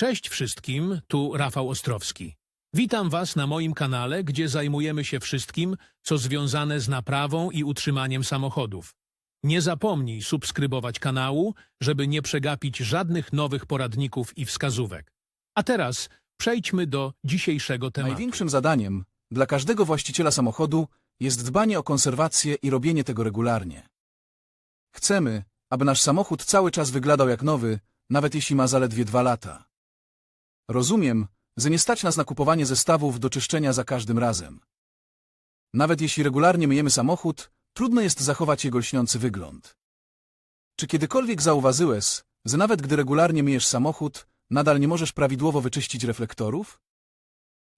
Cześć wszystkim, tu Rafał Ostrowski. Witam Was na moim kanale, gdzie zajmujemy się wszystkim, co związane z naprawą i utrzymaniem samochodów. Nie zapomnij subskrybować kanału, żeby nie przegapić żadnych nowych poradników i wskazówek. A teraz przejdźmy do dzisiejszego tematu. Największym zadaniem dla każdego właściciela samochodu jest dbanie o konserwację i robienie tego regularnie. Chcemy, aby nasz samochód cały czas wyglądał jak nowy, nawet jeśli ma zaledwie dwa lata. Rozumiem, że nie stać nas na kupowanie zestawów do czyszczenia za każdym razem. Nawet jeśli regularnie myjemy samochód, trudno jest zachować jego lśniący wygląd. Czy kiedykolwiek zauważyłeś, że nawet gdy regularnie myjesz samochód, nadal nie możesz prawidłowo wyczyścić reflektorów?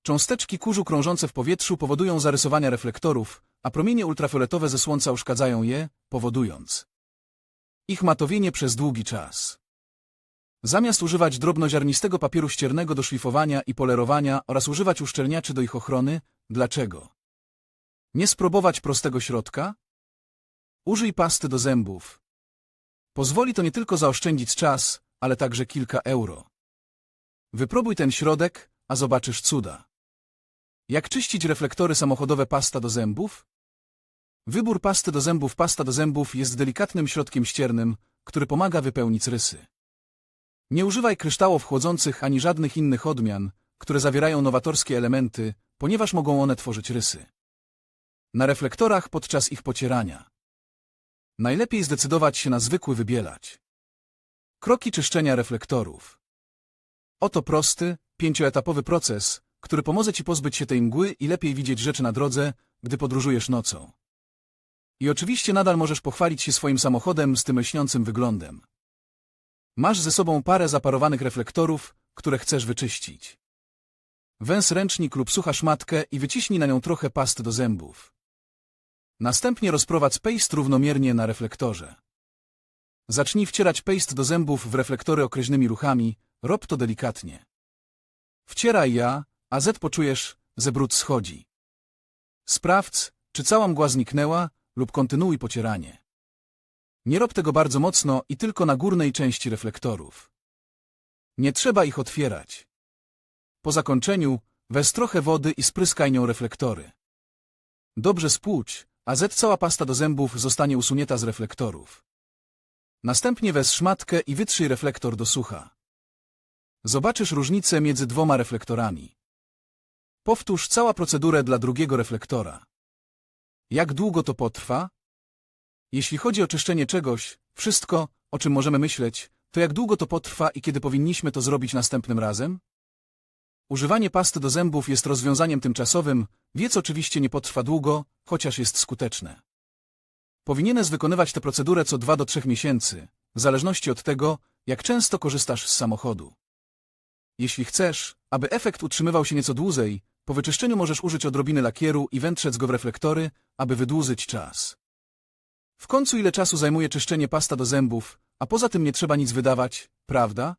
Cząsteczki kurzu krążące w powietrzu powodują zarysowania reflektorów, a promienie ultrafioletowe ze słońca uszkadzają je, powodując ich matowienie przez długi czas. Zamiast używać drobnoziarnistego papieru ściernego do szlifowania i polerowania oraz używać uszczelniaczy do ich ochrony, dlaczego? Nie spróbować prostego środka? Użyj pasty do zębów. Pozwoli to nie tylko zaoszczędzić czas, ale także kilka euro. Wypróbuj ten środek, a zobaczysz cuda. Jak czyścić reflektory samochodowe pasta do zębów? Wybór pasty do zębów Pasta do zębów jest delikatnym środkiem ściernym, który pomaga wypełnić rysy. Nie używaj kryształów chłodzących ani żadnych innych odmian, które zawierają nowatorskie elementy, ponieważ mogą one tworzyć rysy. Na reflektorach podczas ich pocierania. Najlepiej zdecydować się na zwykły wybielać. Kroki czyszczenia reflektorów. Oto prosty, pięcioetapowy proces, który pomoże Ci pozbyć się tej mgły i lepiej widzieć rzeczy na drodze, gdy podróżujesz nocą. I oczywiście nadal możesz pochwalić się swoim samochodem z tym lśniącym wyglądem. Masz ze sobą parę zaparowanych reflektorów, które chcesz wyczyścić. Węs ręcznik lub sucha szmatkę i wyciśnij na nią trochę pasty do zębów. Następnie rozprowadź paste równomiernie na reflektorze. Zacznij wcierać paste do zębów w reflektory określonymi ruchami, rob to delikatnie. Wcieraj ja, a Z poczujesz, że brud schodzi. Sprawdź, czy cała mgła zniknęła, lub kontynuuj pocieranie. Nie rob tego bardzo mocno i tylko na górnej części reflektorów. Nie trzeba ich otwierać. Po zakończeniu weź trochę wody i spryskaj nią reflektory. Dobrze spłuć, a Z cała pasta do zębów zostanie usunięta z reflektorów. Następnie weź szmatkę i wytrzyj reflektor do sucha. Zobaczysz różnicę między dwoma reflektorami. Powtórz całą procedurę dla drugiego reflektora. Jak długo to potrwa? Jeśli chodzi o czyszczenie czegoś, wszystko, o czym możemy myśleć, to jak długo to potrwa i kiedy powinniśmy to zrobić następnym razem? Używanie pasty do zębów jest rozwiązaniem tymczasowym, więc oczywiście nie potrwa długo, chociaż jest skuteczne. Powinieneś wykonywać tę procedurę co 2 do 3 miesięcy, w zależności od tego, jak często korzystasz z samochodu. Jeśli chcesz, aby efekt utrzymywał się nieco dłużej, po wyczyszczeniu możesz użyć odrobiny lakieru i wętrzec go w reflektory, aby wydłużyć czas. W końcu ile czasu zajmuje czyszczenie pasta do zębów, a poza tym nie trzeba nic wydawać, prawda?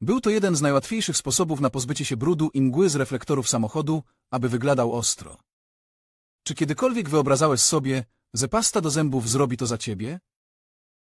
Był to jeden z najłatwiejszych sposobów na pozbycie się brudu i mgły z reflektorów samochodu, aby wyglądał ostro. Czy kiedykolwiek wyobrażałeś sobie, że pasta do zębów zrobi to za ciebie?